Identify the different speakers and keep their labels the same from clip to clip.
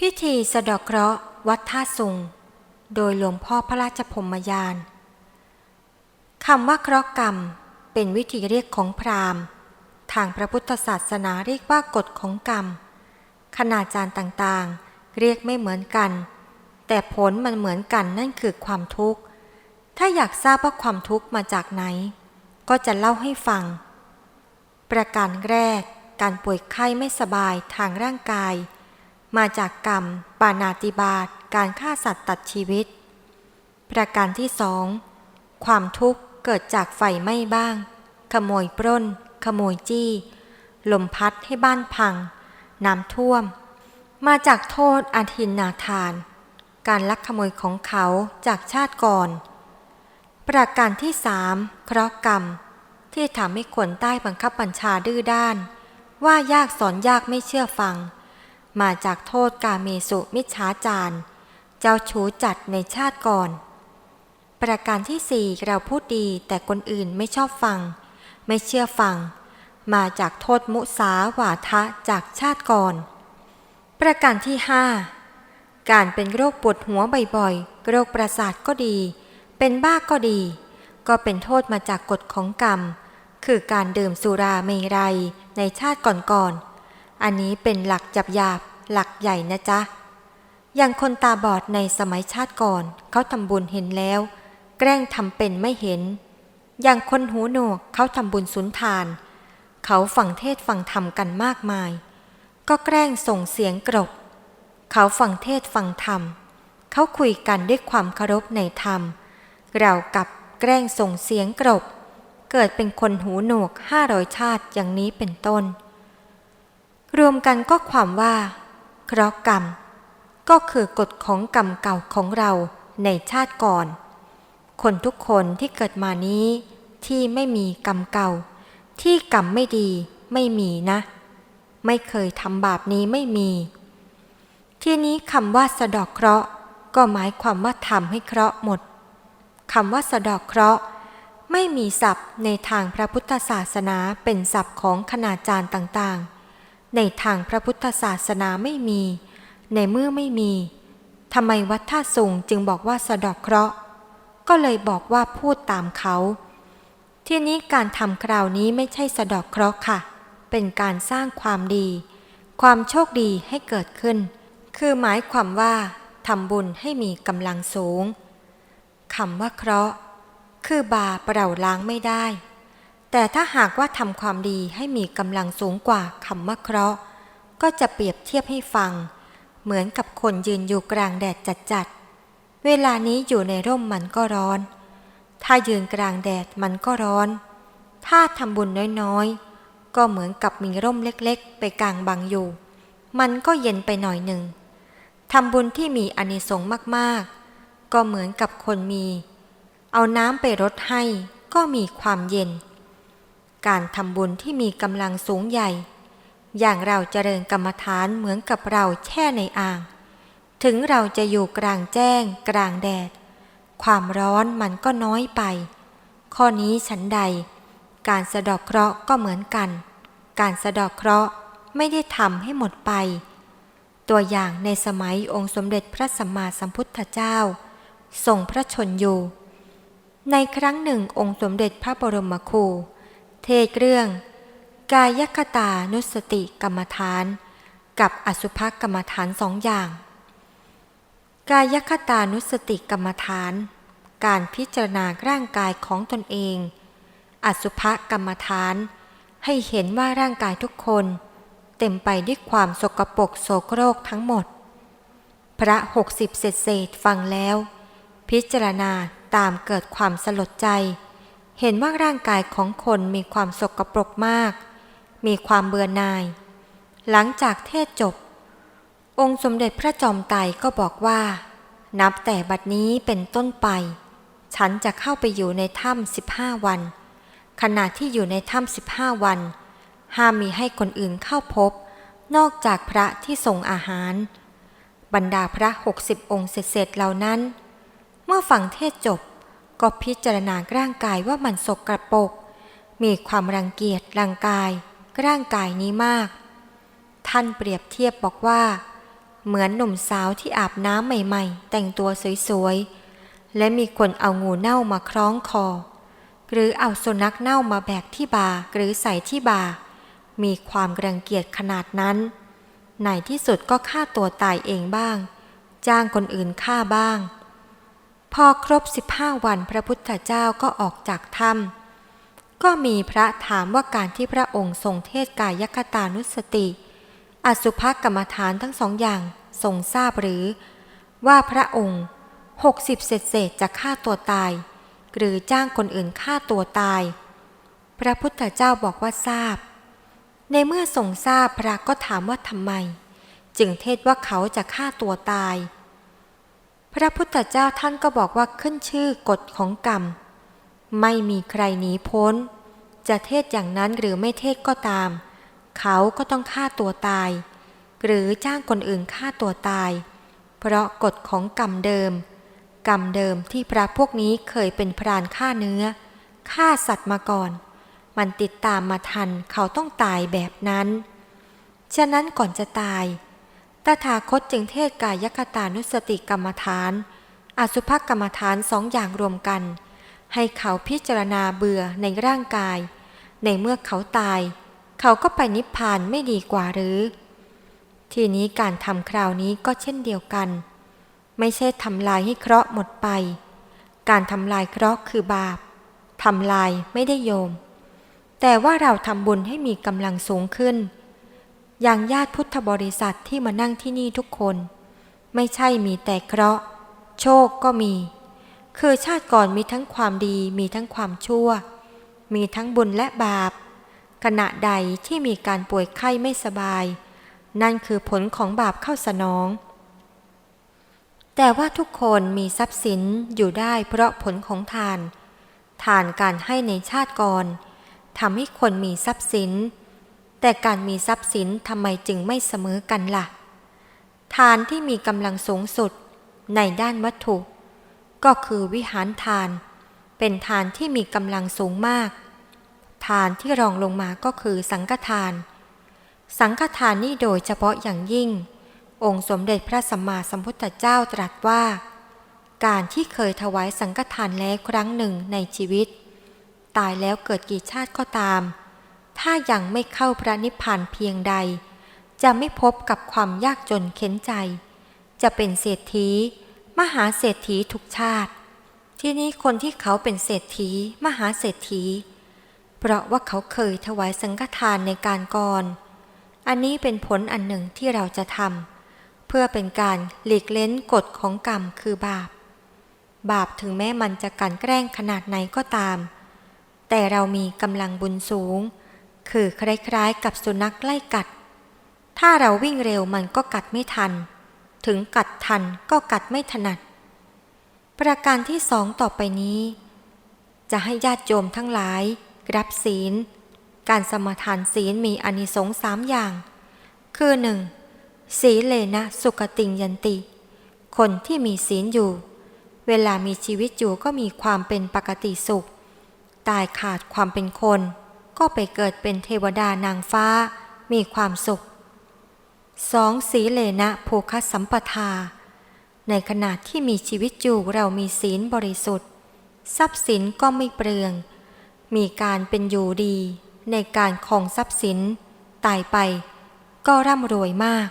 Speaker 1: พิธีสะดอกเคราะห์วัดท่าสุง โดยหลวงพ่อพระราชพรมยานคำว่าเคราะห์กรรม เป็นวิธีเรียกของพราหมณ์ ทางพระพุทธศาสนาเรียกว่ากฎของกรรม ขนาดจารย์ต่างๆ เรียกไม่เหมือนกัน แต่ผลมันเหมือนกันนั่นคือความทุกข์ ถ้าอยากทราบว่าความทุกข์มาจากไหน ก็จะเล่าให้ฟัง ประการแรก การป่วยไข้ไม่สบายทางร่างกาย มาจากกรรม ปานาติบาตการฆ่าสัตว์ตัดชีวิต ประการที่สองความทุกข์เกิดจากไฟไหม้บ้าง ขโมยปล้น ขโมยจี้ ลมพัดให้บ้านพัง น้ำท่วม มาจากโทษอาทินนาทาน การลักขโมยของเขาจากชาติก่อน ประการที่สามเคราะกรรม ที่ทำให้คนใต้บังคับบัญชาดื้อด้าน ว่ายากสอนยากไม่เชื่อฟัง มาจากโทษกาเมสุมิจฉาจารเจ้าชู้จัดในชาติก่อน ประการที่สี่เราพูดดีแต่คนอื่นไม่ชอบฟัง ไม่เชื่อฟัง มาจากโทษมุสาวาทะจากชาติก่อน ประการที่ห้าการเป็นโรคปวดหัวบ่อยๆ โรคประสาทก็ดี เป็นบ้าก็ดี ก็เป็นโทษมาจากกฎของกรรม คือการดื่มสุราเมรัยในชาติก่อนๆ อันนี้เป็นหลักจับยาบหลักใหญ่นะจ๊ะ อย่างคนตาบอดในสมัยชาติก่อนเขาทำบุญเห็นแล้ว แกล้งทำเป็นไม่เห็น อย่างคนหูหนวกเขาทำบุญสุนทาน เขาฟังเทศฟังธรรมกันมากมาย ก็แกล้งส่งเสียงกรบ เขาฟังเทศฟังธรรม เขาคุยกันด้วยความเคารพในธรรม เรากับแกล้งส่งเสียงกรบ เกิดเป็นคนหูหนวกห้าร้อยชาติอย่างนี้เป็นต้น รวมกันก็ความว่า เคราะห์กรรม ก็คือกฎของกรรมเก่าของเราในชาติก่อน คนทุกคนที่เกิดมานี้ ที่ไม่มีกรรมเก่า ที่กรรมไม่ดีไม่มีนะ ไม่เคยทำบาปนี้ไม่มี ที่นี้คำว่าสะดอกเคราะห์ก็หมายความว่าทำให้เคราะห์หมดคำว่าสะดอกเคราะห์ไม่มีศัพท์ในทางพระพุทธศาสนาเป็นศัพท์ของคณาจารย์ต่างๆ ในทางพระพุทธศาสนาไม่มี ในเมื่อไม่มีทำไมวัดท่าสุงจึงบอกว่าสะดอกเคราะห์ ก็เลยบอกว่าพูดตามเขา ที่นี้การทำคราวนี้ไม่ใช่สะดอกเคราะห์ค่ะ เป็นการสร้างความดี ความโชคดีให้เกิดขึ้น คือหมายความว่าทำบุญให้มีกำลังสูงคำว่าเคราะห์ คือบาปเราล้างไม่ได้ แต่ถ้าหากว่าทำความดีให้มีกำลังสูงกว่าคำว่าเคราะห์ ก็จะเปรียบเทียบให้ฟัง เหมือนกับคนยืนอยู่กลางแดดจัดๆ เวลานี้อยู่ในร่มมันก็ร้อน ถ้ายืนกลางแดดมันก็ร้อน ถ้าทำบุญน้อยๆ ก็เหมือนกับมีร่มเล็กๆ ไปกลางบังอยู่ มันก็เย็นไปหน่อยหนึ่งทำบุญที่มีอนิสงส์มากๆ ก็เหมือนกับคนมี เอาน้ำไปรดให้ก็มีความเย็น การทำบุญที่มีกำลังสูงใหญ่ อย่างเราเจริญกรรมฐานเหมือนกับเราแช่ในอ่าง ถึงเราจะอยู่กลางแจ้ง กลางแดด ความร้อนมันก็น้อยไป ข้อนี้ฉันใด การสะดอกเคราะห์ก็เหมือนกัน การสะดอกเคราะห์ไม่ได้ทำให้หมดไป ตัวอย่างในสมัยองค์สมเด็จพระสัมมาสัมพุทธเจ้าทรงพระชนอยู่ ในครั้งหนึ่งองค์สมเด็จพระบรมครู เทศเรื่อง กายคตานุสติกรรมฐาน กับอสุภกรรมฐานสองอย่าง กายคตานุสติกรรมฐาน การพิจารณาร่างกายของตนเอง อสุภกรรมฐาน ให้เห็นว่าร่างกายทุกคน เต็มไปด้วยความสกปรกโสโครกทั้งหมด พระหกสิบเศษเศษฟังแล้ว พิจารณาตามเกิดความสลดใจ เห็นว่าร่างกายของคนมีความสกปรกมาก มีความเบื่อหน่าย หลังจากเทศจบ องค์สมเด็จพระจอมไตรก็บอกว่า นับแต่บัดนี้เป็นต้นไป ฉันจะเข้าไปอยู่ในถ้ำสิบห้าวัน ขณะที่อยู่ในถ้ำสิบห้าวัน ห้ามมีให้คนอื่นเข้าพบ นอกจากพระที่ส่งอาหาร บรรดาพระหกสิบองค์เสร็จเหล่านั้น เมื่อฟังเทศจบ ก็พิจารณาร่างกายว่ามันสกรปรก มีความรังเกียจร่างกาย ร่างกายนี้มาก ท่านเปรียบเทียบบอกว่า เหมือนหนุ่มสาวที่อาบน้ำใหม่ ๆ แต่งตัวสวยๆ และมีคนเอางูเน่ามาคล้องคอ หรือเอาสุนัขเน่ามาแบกที่บาหรือใส่ที่บามีความรังเกียจขนาดนั้นในที่สุดก็ฆ่าตัวตายเองบ้าง จ้างคนอื่นฆ่าบ้าง พอครบสิบห้าวันพระพุทธเจ้าก็ออกจากถ้ำก็มีพระถามว่าการที่พระองค์ทรงเทศกายคตานุสติ อสุภกรรมฐานทั้งสองอย่างทรงทราบหรือ ว่าพระองค์หกสิบเศษเศษจะฆ่าตัวตาย หรือจ้างคนอื่นฆ่าตัวตาย พระพุทธเจ้าบอกว่าทราบ ในเมื่อทรงทราบพระก็ถามว่าทำไม จึงเทศว่าเขาจะฆ่าตัวตาย พระพุทธเจ้าท่านก็บอกว่าขึ้นชื่อกฎของกรรม ไม่มีใครหนีพ้น จะเทศอย่างนั้นหรือไม่เทศก็ตาม เขาก็ต้องฆ่าตัวตาย หรือจ้างคนอื่นฆ่าตัวตาย เพราะกฎของกรรมเดิม กรรมเดิมที่พระพวกนี้เคยเป็นพรานฆ่าเนื้อฆ่าสัตว์มาก่อน มันติดตามมาทันเขาต้องตายแบบนั้น ฉะนั้นก่อนจะตาย ตถาคตจึงเทศกายคตานุสติกรรมฐาน อสุภกรรมฐานสองอย่างรวมกัน ให้เขาพิจารณาเบื่อในร่างกาย ในเมื่อเขาตาย เขาก็ไปนิพพานไม่ดีกว่าหรือ ทีนี้การทำคราวนี้ก็เช่นเดียวกัน ไม่ใช่ทำลายให้เคราะห์หมดไป การทำลายเคราะห์คือบาปทำลายไม่ได้โยม แต่ว่าเราทำบุญให้มีกำลังสูงขึ้น อย่างญาติพุทธบริษัทที่มานั่งที่นี่ทุกคน ไม่ใช่มีแต่เคราะห์ โชคก็มี คือชาติก่อนมีทั้งความดีมีทั้งความชั่ว มีทั้งบุญและบาป ขณะใดที่มีการป่วยไข้ไม่สบาย นั่นคือผลของบาปเข้าสนอง แต่ว่าทุกคนมีทรัพย์สินอยู่ได้เพราะผลของทาน ทานการให้ในชาติก่อนทำให้คนมีทรัพย์สิน แต่การมีทรัพย์สินทำไมจึงไม่เสมอกันละ่ะ ทานที่มีกำลังสูงสุดในด้านวัตถุ ก็คือวิหารทาน เป็นทานที่มีกำลังสูงมาก ทานที่รองลงมาก็คือสังฆทาน สังฆทานนี่โดยเฉพาะอย่างยิ่ง องค์สมเด็จพระสัมมาสัมพุทธเจ้าตรัสว่า การที่เคยถวายสังฆทานแล้วครั้งหนึ่งในชีวิต ตายแล้วเกิดกี่ชาติก็ตาม ถ้ายังไม่เข้าพระนิพพานเพียงใด จะไม่พบกับความยากจนเข็นใจ จะเป็นเศรษฐี มหาเศรษฐีทุกชาติ ที่นี้คนที่เขาเป็นเศรษฐี มหาเศรษฐี เพราะว่าเขาเคยถวายสังฆทานในการก่อน อันนี้เป็นผลอันหนึ่งที่เราจะทำเพื่อเป็นการหลีกเล้นกฎของกรรมคือบาป บาปถึงแม้มันจะกันแกล้งขนาดไหนก็ตาม แต่เรามีกำลังบุญสูง คือคล้ายๆกับสุนัขไล่กัด ถ้าเราวิ่งเร็วมันก็กัดไม่ทัน ถึงกัดทันก็กัดไม่ถนัด ประการที่สองต่อไปนี้ จะให้ญาติโยมทั้งหลาย รับศีล การสมทานศีลมีอนิสงส์สามอย่าง คือหนึ่งศีเลนะสุขติงยันติ คนที่มีศีลอยู่ เวลามีชีวิตอยู่ก็มีความเป็นปกติสุข ตายขาดความเป็นคน ก็ไปเกิดเป็นเทวดานางฟ้า มีความสุขสองสีเลนะโภคสัมปทา ในขณะที่มีชีวิตอยู่เรามีศีลบริสุทธิ์ ทรัพย์สินก็ไม่เปลือง มีการเป็นอยู่ดี ในการคองทรัพย์สิน ตายไปก็ร่ำรวยมาก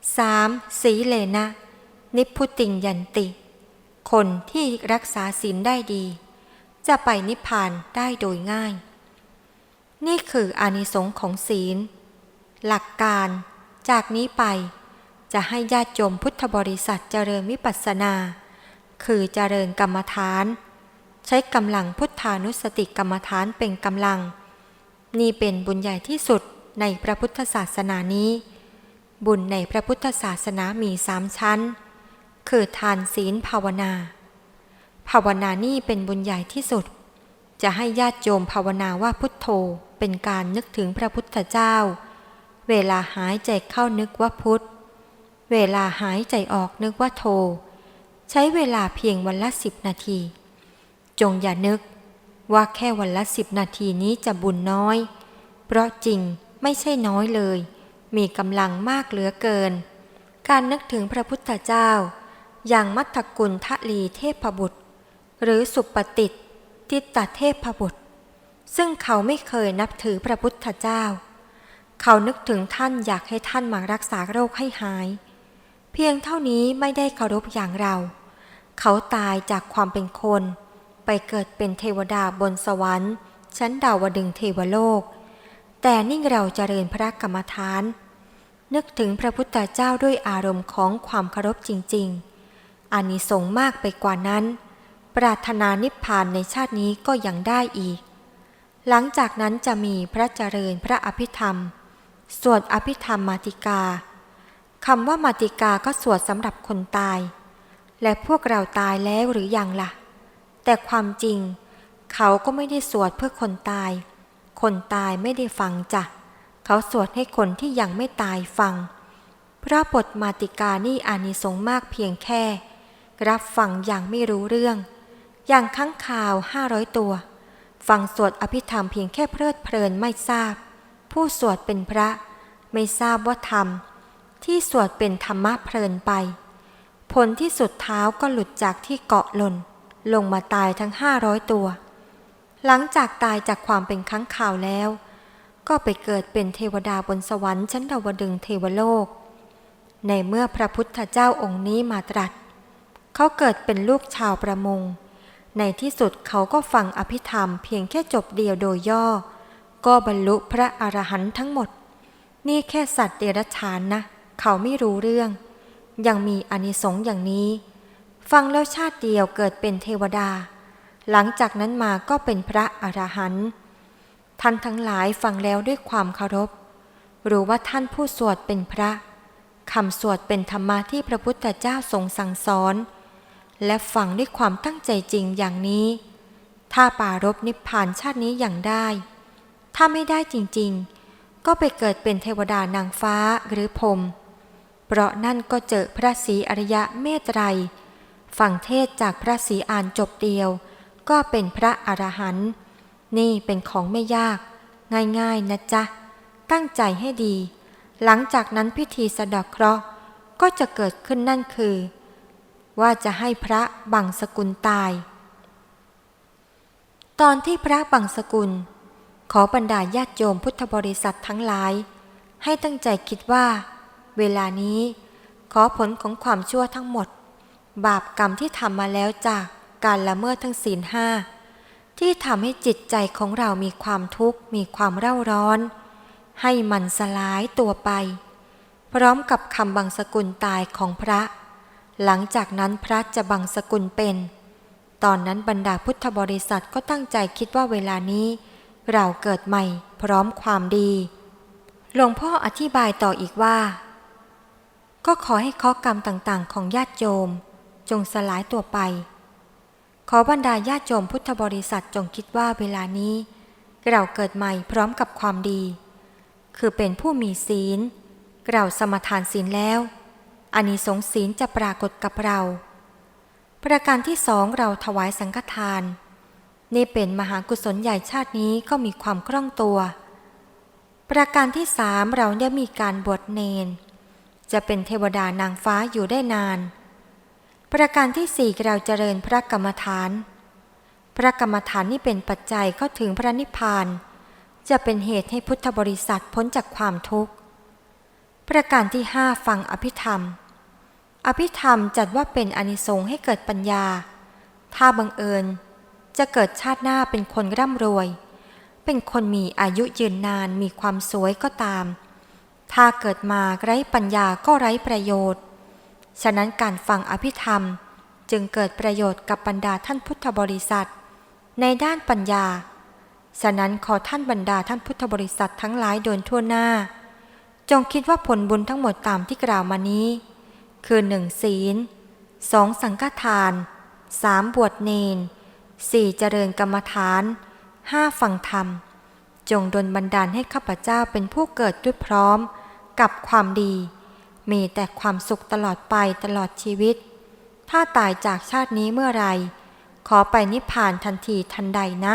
Speaker 1: 3. สีเลนะ นิพพุติงยันติ คนที่รักษาศีลได้ดี จะไปนิพพานได้โดยง่าย นี่คืออานิสงส์ของศีล หลักการจากนี้ไป จะให้ญาติโยมพุทธบริษัทเจริญวิปัสสนา คือเจริญกรรมฐาน ใช้กำลังพุทธานุสติกรรมฐานเป็นกำลัง นี่เป็นบุญใหญ่ที่สุดในพระพุทธศาสนานี้ บุญในพระพุทธศาสนามีสามชั้น คือทานศีลภาวนา ภาวนานี่เป็นบุญใหญ่ที่สุด จะให้ญาติโยมภาวนาว่าพุทโธ เป็นการนึกถึงพระพุทธเจ้า เวลาหายใจเข้านึกว่าพุทธ เวลาหายใจออกนึกว่าโท ใช้เวลาเพียงวันละสิบนาที จงอย่านึกว่าแค่วันละสิบนาทีนี้จะบุญน้อย เพราะจริงไม่ใช่น้อยเลย มีกำลังมากเหลือเกิน การนึกถึงพระพุทธเจ้า อย่างมัทธกุลทะลีเทพบุตร หรือสุปฏิตทิตเทพบุตร ซึ่งเขาไม่เคยนับถือพระพุทธเจ้า เขานึกถึงท่านอยากให้ท่านมารักษาโรคให้หาย เพียงเท่านี้ไม่ได้เคารพอย่างเรา เขาตายจากความเป็นคน ไปเกิดเป็นเทวดาบนสวรรค์ ชั้นดาวดึงเทวโลก แต่นี่เราเจริญพระกรรมฐาน นึกถึงพระพุทธเจ้าด้วยอารมณ์ของความเคารพจริง ๆอานิสงส์มากไปกว่านั้น ปรารถนานิพพานในชาตินี้ก็ยังได้อีก หลังจากนั้นจะมีพระเจริญพระอภิธรรม สวดอภิธรรมมาติกาคำว่ามาติกาก็สวดสำหรับคนตาย และพวกเราตายแล้วหรือยังล่ะ แต่ความจริง เขาก็ไม่ได้สวดเพื่อคนตาย คนตายไม่ได้ฟังจ้ะ เขาสวดให้คนที่ยังไม่ตายฟังเพราะบทมาติกานี่อานิสงส์มากเพียงแค่ รับฟังอย่างไม่รู้เรื่อง อย่างข้างข่าวห้าร้อยตัว ฟังสวดอภิธรรมเพียงแค่เพลิดเพลินไม่ทราบ ผู้สวดเป็นพระ ไม่ทราบว่าธรรม ที่สวดเป็นธรรมะเพลินไป ผลที่สุดเท้าก็หลุดจากที่เกาะหล่น ลงมาตายทั้งห้าร้อยตัว หลังจากตายจากความเป็นค้างข่าวแล้ว ก็ไปเกิดเป็นเทวดาบนสวรรค์ชั้นดาวดึงเทวโลก ในเมื่อพระพุทธเจ้าองค์นี้มาตรัส เขาเกิดเป็นลูกชาวประมง ในที่สุดเขาก็ฟังอภิธรรมเพียงแค่จบเดียวโดยย่อ ก็บรรลุพระอรหันต์ทั้งหมด นี่แค่สัตว์เดรัจฉานนะ เขาไม่รู้เรื่อง ยังมีอนิสงส์อย่างนี้ ฟังแล้วชาติเดียวเกิดเป็นเทวดา หลังจากนั้นมาก็เป็นพระอรหันต์ท่านทั้งหลายฟังแล้วด้วยความเคารพ รู้ว่าท่านผู้สวดเป็นพระคำสวดเป็นธรรมะที่พระพุทธเจ้าทรงสั่งสอน และฟังด้วยความตั้งใจจริงอย่างนี้ ถ้าปารบนิพพานชาตินี้อย่างได้ ถ้าไม่ได้จริงๆ ก็ไปเกิดเป็นเทวดานางฟ้าหรือพรมเพราะนั่นก็เจอพระศรีอริยะเมตไตรฟังเทศจากพระศรีอานจบเดียว ก็เป็นพระอรหันต์นี่เป็นของไม่ยาก ง่ายๆนะจ๊ะ ตั้งใจให้ดี หลังจากนั้นพิธีสะดอกเคราะห์ก็จะเกิดขึ้นนั่นคือ ว่าจะให้พระบังสกุลตาย ตอนที่พระบังสกุล ขอบรรดาญาติโยมพุทธบริษัททั้งหลาย ให้ตั้งใจคิดว่า เวลานี้ ขอผลของความชั่วทั้งหมด บาปกรรมที่ทำมาแล้วจากการละเมิดทั้งศีลห้าที่ทำให้จิตใจของเรามีความทุกข์มีความเร่าร้อน ให้มันสลายตัวไป พร้อมกับคำบังสกุลตายของพระ หลังจากนั้นพระจะบังสกุลเป็น ตอนนั้นบรรดาพุทธบริษัทก็ตั้งใจคิดว่าเวลานี้ เราเกิดใหม่พร้อมความดี หลวงพ่ออธิบายต่ออีกว่า ก็ขอให้ข้อกรรมต่างๆ ของญาติโยม จงสลายตัวไป ขอบรรดาญาติโยมพุทธบริษัทจงคิดว่าเวลานี้ เราเกิดใหม่พร้อมกับความดี คือเป็นผู้มีศีล เราสมทานศีลแล้ว อานิสงส์ศีลจะปรากฏกับเรา ประการที่สองเราถวายสังฆทาน นี่เป็นมหากุศลใหญ่ชาตินี้ก็มีความคล่องตัว ประการที่สามเราได้มีการบวชเนน จะเป็นเทวดานางฟ้าอยู่ได้นาน ประการที่สี่เราเจริญพระกรรมฐาน พระกรรมฐานนี่เป็นปัจจัยเข้าถึงพระนิพพานจะเป็นเหตุให้พุทธบริษัทพ้นจากความทุกข์ ประการที่ห้าฟังอภิธรรม อภิธรรมจัดว่าเป็นอนิสงส์ให้เกิดปัญญา ถ้าบังเอิญ จะเกิดชาติหน้าเป็นคนร่ำรวย เป็นคนมีอายุยืนนานมีความสวยก็ตาม ถ้าเกิดมาไร้ปัญญาก็ไร้ประโยชน์ ฉะนั้นการฟังอภิธรรมจึงเกิดประโยชน์กับบรรดาท่านพุทธบริษัท ในด้านปัญญา ฉะนั้นขอท่านบรรดาท่านพุทธบริษัททั้งหลายโดยทั่วหน้า จงคิดว่าผลบุญทั้งหมดตามที่กล่าวมานี้ คือหนึ่งศีลสองสังฆทานสามบวชเนนสี่เจริญกรรมฐานห้าฟังธรรม จงดลบันดาลให้ข้าพเจ้าเป็นผู้เกิดด้วยพร้อม กับความดี มีแต่ความสุขตลอดไปตลอดชีวิต ถ้าตายจากชาตินี้เมื่อไร ขอไปนิพพานทันทีทันใดนะ